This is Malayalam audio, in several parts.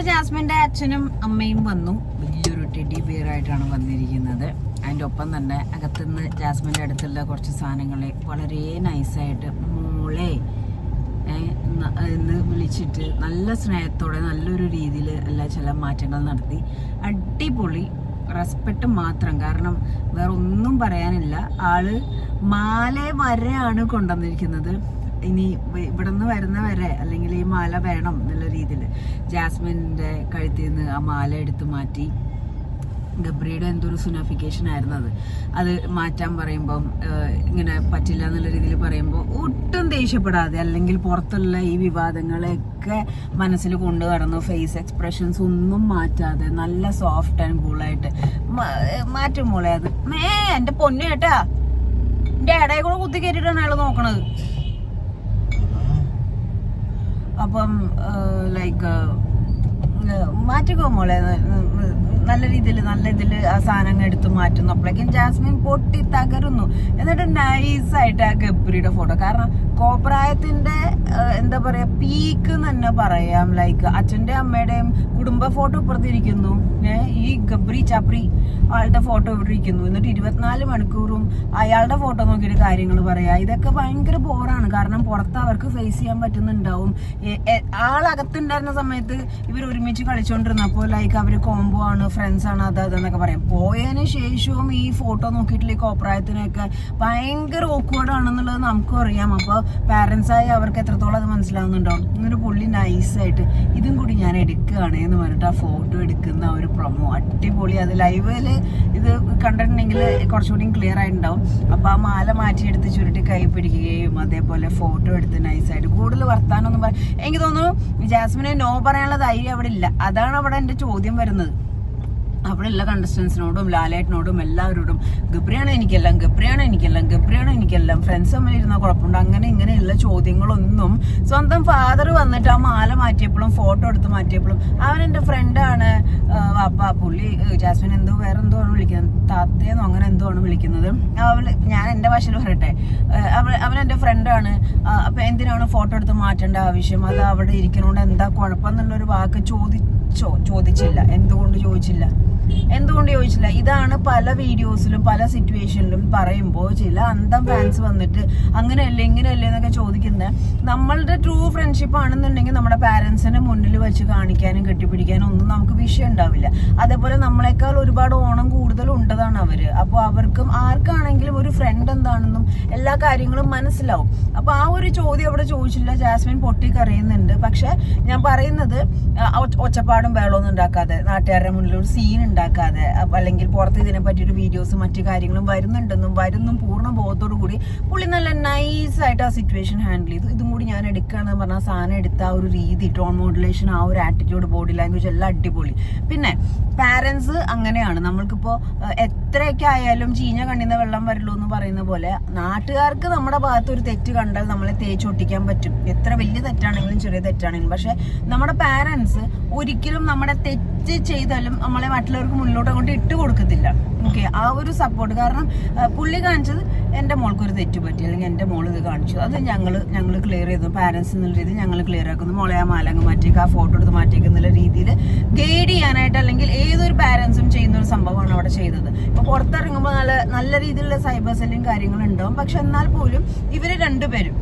അപ്പോൾ ജാസ്മിന്റെ അച്ഛനും അമ്മയും വന്നു. വലിയൊരു ടെഡി ബിയർ ആയിട്ടാണ് വന്നിരിക്കുന്നത്. അതിന്റെ ഒപ്പം തന്നെ അകത്തുനിന്ന് ജാസ്മിന്റെ അടുത്തുള്ള കുറച്ച് സാധനങ്ങളെ വളരെ നൈസായിട്ട് മോളെ എന്ന് വിളിച്ചിട്ട് നല്ല സ്നേഹത്തോടെ നല്ലൊരു രീതിയിൽ എല്ലാ ചില മാറ്റങ്ങൾ നടത്തി. അടിപൊളി. റെസ്പെക്ട് മാത്രം. കാരണം വേറെ ഒന്നും പറയാനില്ല. ആൾ മാല വരെയാണ് കൊണ്ടുവന്നിരിക്കുന്നത്. ഇനി ഇവിടെ നിന്ന് വരുന്ന വരെ അല്ലെങ്കിൽ ഈ മാല വേണം എന്നുള്ള രീതിയിൽ ജാസ്മിന്റെ കഴുത്തിൽ നിന്ന് ആ മാല എടുത്തു മാറ്റി. ഗബ്രിയുടെ എന്തൊരു സുനാഫിക്കേഷൻ ആയിരുന്നു അത്. അത് മാറ്റാൻ പറയുമ്പം ഇങ്ങനെ പറ്റില്ല എന്നുള്ള രീതിയിൽ പറയുമ്പോൾ ഒട്ടും ദേഷ്യപ്പെടാതെ അല്ലെങ്കിൽ പുറത്തുള്ള ഈ വിവാദങ്ങളെയൊക്കെ മനസ്സിൽ കൊണ്ടു കടന്നു ഫേസ് എക്സ്പ്രഷൻസ് ഒന്നും മാറ്റാതെ നല്ല സോഫ്റ്റ് ആൻഡ് കൂളായിട്ട് മാറ്റും മോളെ അത്. മേ എന്റെ പൊന്നു കേട്ടാ എന്റെ ഇടയെ കൂടെ കുത്തി കയറ്റിട്ടാണ് അയാൾ നോക്കണത്. അപ്പം ലൈക്ക് മാറ്റിക്കോ മോളെ. നല്ല രീതിയിൽ നല്ല ഇതിൽ ആ സാധനങ്ങൾ എടുത്ത് മാറ്റുന്നു. അപ്പോഴേക്കും ജാസ്മിൻ പൊട്ടി തകരുന്നു. എന്നിട്ട് നൈസായിട്ട് ആ ഗബ്രിയുടെ ഫോട്ടോ കാരണം കോപ്രായത്തിന്റെ എന്താ പറയാ പീക്ക് എന്ന് തന്നെ പറയാം. ലൈക്ക് അച്ഛന്റെ അമ്മയുടെയും കുടുംബ ഫോട്ടോ ഇപ്പുറത്തിരിക്കുന്നു ഈ ഗബ്രി ചാപ്രി ആളുടെ ഫോട്ടോ ഇവിടെ ഇരിക്കുന്നു. എന്നിട്ട് ഇരുപത്തിനാല് മണിക്കൂറും അയാളുടെ ഫോട്ടോ നോക്കിയിട്ട് കാര്യങ്ങൾ പറയാ. ഇതൊക്കെ ഭയങ്കര ബോറാണ്. കാരണം പുറത്ത് അവർക്ക് ഫേസ് ചെയ്യാൻ പറ്റുന്നുണ്ടാവും. ആളകത്തുണ്ടായിരുന്ന സമയത്ത് ഇവർ ഒരുമിച്ച് കളിച്ചോണ്ടിരുന്നപ്പോൾ ലൈക്ക് അവർ കോംബോ ആണ് ഫ്രണ്ട്സ് ആണ് അത് അതെന്നൊക്കെ പറയാം. പോയതിന് ശേഷവും ഈ ഫോട്ടോ നോക്കിയിട്ടുള്ള ഈ കോപ്രായത്തിനൊക്കെ ഭയങ്കര ഓക്വേർഡ് ആണെന്നുള്ളത് നമുക്കും അറിയാം. അപ്പോൾ പാരൻസ് ആയി അവർക്ക് എത്രത്തോളം അത് മനസ്സിലാവുന്നുണ്ടാവും. ഇങ്ങനൊരു പുള്ളി നൈസായിട്ട് ഇതും കൂടി ഞാൻ എടുക്കുകയാണ് എന്ന് പറഞ്ഞിട്ട് ആ ഫോട്ടോ എടുക്കുന്ന ഒരു പ്രൊമോ അടിപൊളി. അത് ലൈവിൽ ഇത് കണ്ടിട്ടുണ്ടെങ്കിൽ കുറച്ചുകൂടി ക്ലിയർ ആയിട്ടുണ്ടാവും. അപ്പോൾ ആ മാല മാറ്റിയെടുത്ത് ചുരുട്ടി കൈ പിടിക്കുകയും അതേപോലെ ഫോട്ടോ എടുത്ത് നൈസായിട്ട് കൂടുതൽ വർത്താനൊന്നും പറ എനിക്ക് തോന്നുന്നു ജാസ്മിനെ നോ പറയാനുള്ള ധൈര്യം അവിടെ ഇല്ല. അതാണ് അവിടെ എന്റെ ചോദ്യം വരുന്നത്. അവിടെ എല്ലാ കണ്ടസ്റ്റൻസിനോടും ലാലേട്ടനോടും എല്ലാവരോടും ഗബ്രിയാണ് എനിക്കെല്ലാം ഗബ്രിയാണ് എനിക്കെല്ലാം ഗബ്രിയാണ് എനിക്കെല്ലാം ഫ്രണ്ട്സ് തമ്മിൽ ഇരുന്ന കുഴപ്പമുണ്ട്. അങ്ങനെ ഇങ്ങനെയുള്ള ചോദ്യങ്ങളൊന്നും സ്വന്തം ഫാദർ വന്നിട്ട് ആ മാല മാറ്റിയപ്പോഴും ഫോട്ടോ എടുത്ത് മാറ്റിയപ്പോഴും അവൻ എന്റെ ഫ്രണ്ടാണ് വാപ്പ പുള്ളി ജാസ്മിൻ എന്തോ വേറെ എന്തോ ആണ് വിളിക്കുന്നത് താത്തയെന്നോ അങ്ങനെ എന്തോ ആണ് വിളിക്കുന്നത്. അവൾ ഞാൻ എന്റെ ഭാഷയിൽ പറയട്ടെ. അവൾ അവൻ എന്റെ ഫ്രണ്ടാണ് അപ്പൊ എന്തിനാണ് ഫോട്ടോ എടുത്ത് മാറ്റേണ്ട ആവശ്യം? അത് അവിടെ ഇരിക്കുന്നതുകൊണ്ട് എന്താ കുഴപ്പം എന്നുള്ളൊരു വാക്ക് ചോദിച്ചോ? ചോദിച്ചില്ല. എന്തുകൊണ്ട് ചോദിച്ചില്ല? എന്തുകൊണ്ട് ചോദിച്ചില്ല. ഇതാണ് പല വീഡിയോസിലും പല സിറ്റുവേഷനിലും പറയുമ്പോൾ ചില അന്തം ഫാൻസ് വന്നിട്ട് അങ്ങനെയല്ലേ ഇങ്ങനെയല്ലേ എന്നൊക്കെ ചോദിക്കുന്നത് നമ്മളുടെ ട്രൂ ഫ്രണ്ട്ഷിപ്പ് ആണെന്നുണ്ടെങ്കിൽ നമ്മുടെ പാരൻസിനെ മുന്നിൽ വെച്ച് കാണിക്കാനും കെട്ടിപ്പിടിക്കാനും ഒന്നും നമുക്ക് വിഷയം ഉണ്ടാവില്ല. അതേപോലെ നമ്മളെക്കാൾ ഒരുപാട് ഓണം കൂടുതൽ ഉണ്ടതാണ് അവർ. അപ്പോൾ അവർക്കും ആർക്കാണെങ്കിലും ഒരു ഫ്രണ്ട് എന്താണെന്നും എല്ലാ കാര്യങ്ങളും മനസ്സിലാവും. അപ്പോൾ ആ ഒരു ചോദ്യം അവിടെ ചോദിച്ചില്ല ജാസ്മിൻ പൊട്ടിക്കറിയുന്നുണ്ട് പക്ഷെ ഞാൻ പറയുന്നത് ഒച്ചപ്പാടും വേളമൊന്നും ഉണ്ടാക്കാതെ നാട്ടുകാരുടെ മുന്നിൽ ഒരു സീൻ ഉണ്ടാക്കാതെ അല്ലെങ്കിൽ പുറത്ത് ഇതിനെ പറ്റിയൊരു വീഡിയോസ് മറ്റു കാര്യങ്ങളും വരുന്നുണ്ടെന്നും വരുന്നും പൂർണ ബോധത്തോടു കൂടി പുള്ളി നല്ല നൈസ് ആയിട്ട് ആ സിറ്റുവേഷൻ ഹാൻഡിൽ ചെയ്തു. ഇതും കൂടി ഞാൻ എടുക്കുകയാണെന്ന് പറഞ്ഞാൽ സാധനം എടുത്ത ആ ഒരു രീതി ടോൺ മോഡുലേഷൻ ആ ഒരു ആറ്റിറ്റ്യൂഡ് ബോഡി ലാംഗ്വേജ് എല്ലാം അടിപൊളി. പിന്നെ പാരൻസ് അങ്ങനെയാണ്. നമ്മൾക്കിപ്പോൾ എത്രയൊക്കെ ആയാലും ചീഞ്ഞ കണ്ണിന്ന് വെള്ളം വരല്ലോ എന്ന് പറയുന്ന പോലെ നാട്ടുകാർക്ക് നമ്മുടെ ഭാഗത്ത് ഒരു തെറ്റ് കണ്ടാൽ നമ്മളെ തേച്ചൊട്ടിക്കാൻ പറ്റും. എത്ര വലിയ തെറ്റാണെങ്കിലും ചെറിയ തെറ്റാണെങ്കിലും. പക്ഷെ നമ്മുടെ പാരൻസ് ഒരിക്കലും നമ്മുടെ തെറ്റ് ചെയ്താലും നമ്മളെ മറ്റുള്ളവർക്ക് മുന്നോട്ട് അങ്ങോട്ട് ഇട്ട് കൊടുക്കത്തില്ല. ഓക്കെ ആ ഒരു സപ്പോർട്ട് കാരണം പുള്ളി കാണിച്ചത് എന്റെ മോൾക്ക് ഒരു തെറ്റ് പറ്റി അല്ലെങ്കിൽ എന്റെ മോൾ ഇത് കാണിച്ചു. അത് ഞങ്ങൾ ഞങ്ങൾ ക്ലിയർ ചെയ്തു. പാരൻസ് എന്നുള്ള രീതിയിൽ ഞങ്ങൾ ക്ലിയർ ആക്കുന്നു. മോളെ ആ മാലങ്ങ് മാറ്റിയേക്ക് ആ ഫോട്ടോ എടുത്ത് മാറ്റിയേക്ക് എന്നുള്ള രീതിയിൽ ഗൈഡ് ചെയ്യാനായിട്ട് അല്ലെങ്കിൽ ഏതൊരു പാരൻസും ചെയ്യുന്ന ഒരു സംഭവമാണ് അവിടെ ചെയ്തത്. ഇപ്പോൾ പുറത്തിറങ്ങുമ്പോൾ നല്ല നല്ല രീതിയിലുള്ള സൈബർ സെല്ലും കാര്യങ്ങളും ഉണ്ടാവും. പക്ഷെ എന്നാൽ പോലും ഇവർ രണ്ടുപേരും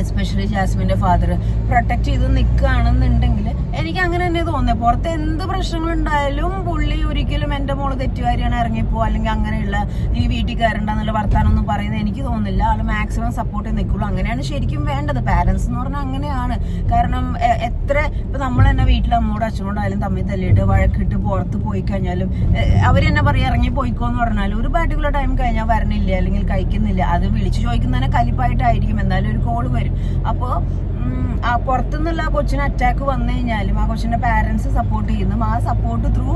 എസ്പെഷ്യലി ജാസ്മിന്റെ ഫാദർ പ്രൊട്ടക്റ്റ് ചെയ്ത് നിൽക്കുകയാണെന്നുണ്ടെങ്കിൽ എനിക്ക് അങ്ങനെ തന്നെ തോന്നുന്നത് പുറത്ത് എന്ത് പ്രശ്നങ്ങൾ ഉണ്ടായാലും പുള്ളി ഒരിക്കലും എന്റെ മോൾ തെറ്റുകാരിയാണ് ഇറങ്ങിപ്പോ അല്ലെങ്കിൽ അങ്ങനെയുള്ള ഈ വീട്ടിൽ വർത്താനം ഒന്നും പറയുന്നത് എനിക്ക് തോന്നുന്നില്ല. ആൾ മാക്സിമം സപ്പോർട്ട് നിൽക്കുള്ളൂ അങ്ങനെയാണ് ശരിക്കും വേണ്ടത്. പാരന്റ്സ് എന്ന് പറഞ്ഞാൽ അങ്ങനെയാണ്. കാരണം എത്ര ഇപ്പൊ നമ്മൾ തന്നെ വീട്ടിൽ അമ്മോടും അച്ഛനോടായാലും തമ്മിൽ തല്ലിയിട്ട് വഴക്കിട്ട് പുറത്ത് പോയി കഴിഞ്ഞാലും അവർ തന്നെ പറയും ഇറങ്ങി പോയിക്കോ എന്ന് പറഞ്ഞാൽ ഒരു പാർട്ടിക്കുലർ ടൈം കഴിഞ്ഞാൽ വരണില്ല? അല്ലെങ്കിൽ കഴിക്കുന്നില്ല? അത് വിളിച്ചു ചോദിക്കുന്നതിനെ കലിപ്പായിട്ടായിരിക്കും. എന്നാലും ഒരു കോൾ വരും. അപ്പോൾ ആ പുറത്തുനിന്നുള്ള ആ കൊച്ചിന് അറ്റാക്ക് വന്നു കഴിഞ്ഞാലും ആ കൊച്ചിന്റെ പാരന്റ്സ് സപ്പോർട്ട് ചെയ്യുന്നു. ആ സപ്പോർട്ട് ത്രൂ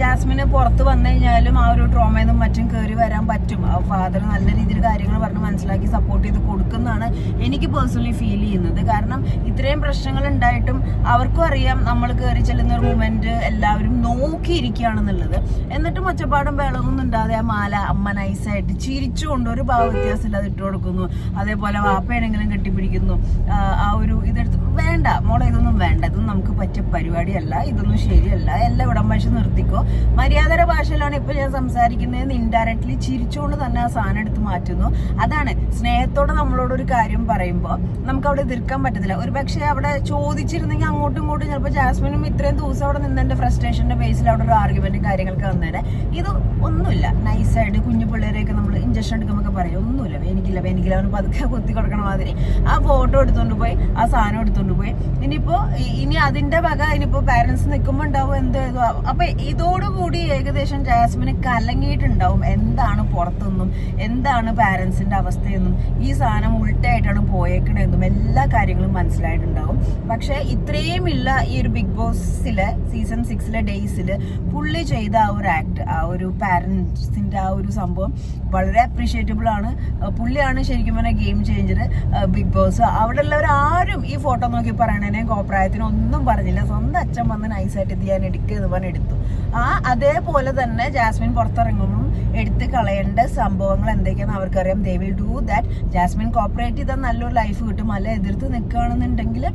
ജാസ്മിന് പുറത്ത് വന്നു കഴിഞ്ഞാലും ആ ഒരു ട്രോമയിൽ നിന്നും മറ്റും കയറി വരാൻ പറ്റും. ആ ഫാദർ നല്ല രീതിയിൽ കാര്യങ്ങൾ പറഞ്ഞ് മനസ്സിലാക്കി സപ്പോർട്ട് ചെയ്ത് കൊടുക്കുന്നതാണ് എനിക്ക് പേഴ്സണലി ഫീൽ ചെയ്യുന്നത്. കാരണം ഇത്രയും പ്രശ്നങ്ങൾ ഉണ്ടായിട്ടും അവർക്കും അറിയാം നമ്മൾ കയറി ചെല്ലുന്ന ഒരു മൂമെന്റ് എല്ലാവരും നോക്കിയിരിക്കുകയാണെന്നുള്ളത്. എന്നിട്ടും ഒച്ചപ്പാടും വേളൊന്നും ഉണ്ടാതെ ആ മാല അമ്മ നൈസായിട്ട് ചിരിച്ചുകൊണ്ട് ഒരു ഭാവ വ്യത്യാസമില്ലാതെ ഇട്ട് കൊടുക്കുന്നു അതേപോലെ വാപ്പയാണെങ്കിലും കെട്ടിപ്പിടിക്കുന്നു. ആ, ആ ഒരു ഇതെടുത്ത് വേണ്ട മോളെ ഇതൊന്നും വേണ്ട ഇതൊന്നും നമുക്ക് പറ്റിയ പരിപാടിയല്ല ഇതൊന്നും ശരിയല്ല എല്ലാം ഇടം നിർത്തിക്കോ. മര്യാദര ഭാഷയിലാണ് ഇപ്പൊ ഞാൻ സംസാരിക്കുന്നത്. ഇൻഡയറക്ട്ലി ചിരിച്ചുകൊണ്ട് തന്നെ ആ സാധനം എടുത്ത് മാറ്റുന്നു. അതാണ് സ്നേഹത്തോടെ നമ്മളോട് ഒരു കാര്യം പറയുമ്പോൾ നമുക്ക് അവിടെ എതിർക്കാൻ പറ്റത്തില്ല. ഒരു പക്ഷേ അവിടെ ചോദിച്ചിരുന്നെങ്കിൽ അങ്ങോട്ടും ഇങ്ങോട്ടും ചിലപ്പോൾ ജാസ്മിനും ഇത്രയും ദിവസം അവിടെ നിന്നെ ഫ്രസ്ട്രേഷന്റെ ബേസിൽ അവിടെ ഒരു ആർഗ്യുമെന്റും കാര്യങ്ങളൊക്കെ വന്നേനെ. ഇത് ഒന്നുമില്ല. നൈസായിട്ട് കുഞ്ഞു പിള്ളേരെയൊക്കെ നമ്മൾ ഇഞ്ചക്ഷൻ എടുക്കുമ്പോൾ പറയും. ഒന്നുമില്ല. എനിക്കില്ല എനിക്കില്ല അവന് പതുക്കെ കുത്തി കൊടുക്കണ മാതിരി. ആ ഫോട്ടോ എടുത്തുകൊണ്ട് പോയി ആ സാധനം എടുത്തുകൊണ്ട് പോയി. ഇനിയിപ്പോ ഇനി അതിന്റെ വക ഇനിയിപ്പോ പാരന്റ്സ് നിൽക്കുമ്പോ ഉണ്ടാവും എന്ത്. അപ്പൊ ഇതോടുകൂടി ഏകദേശം ജാസ്മിന് കലങ്ങിയിട്ടുണ്ടാവും എന്താണ് പുറത്തുനിന്നും എന്താണ് പാരന്റ്സിന്റെ അവസ്ഥയെന്നും. ഈ സാധനം ഉൾട്ടായിട്ടാണ് പോയേക്കണെന്നും എല്ലാ കാര്യങ്ങളും മനസ്സിലായിട്ടുണ്ടാവും. പക്ഷെ ഇത്രയും ഇല്ല ഈ ഒരു ബിഗ് ബോസിലെ സീസൺ സിക്സിലെ ഡേയ്സിൽ പുള്ളി ചെയ്ത ആ ഒരു ആക്ട് ആ ഒരു പാരന്റ്സിന്റെ ആ ഒരു സംഭവം വളരെ അപ്രീഷിയേറ്റബിൾ ആണ്. ആ, പുള്ളിയാണ് ശരിക്കും പറഞ്ഞാൽ ഗെയിം ചേഞ്ചർ ബിഗ് ബോസ് അവിടെ ഉള്ളവർ ആരും ഈ ഫോട്ടോ നോക്കി പറയണേനെ കോപ്രായത്തിന് ഒന്നും പറഞ്ഞില്ല. സ്വന്തം അച്ഛൻ വന്ന് നൈസായിട്ട് ഇത് ഞാൻ എടുക്കുക എന്ന് പറഞ്ഞ് എടുത്തു. ആ അതേപോലെ തന്നെ ജാസ്മിൻ പുറത്തിറങ്ങുമ്പോൾ എടുത്ത് കളയേണ്ട സംഭവങ്ങൾ എന്തൊക്കെയാണെന്ന് അവർക്കറിയാം. They will do that Jasmine cooperate ചെയ്താൽ നല്ലൊരു ലൈഫ് കിട്ടും. അല്ല എതിർത്ത് നിൽക്കുകയാണെന്നുണ്ടെങ്കിൽ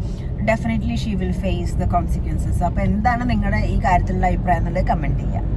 definitely she will face the consequences അപ്പോൾ എന്താണ് നിങ്ങളുടെ ഈ കാര്യത്തിലുള്ള അഭിപ്രായം എന്നുള്ളത് കമന്റ് ചെയ്യാം.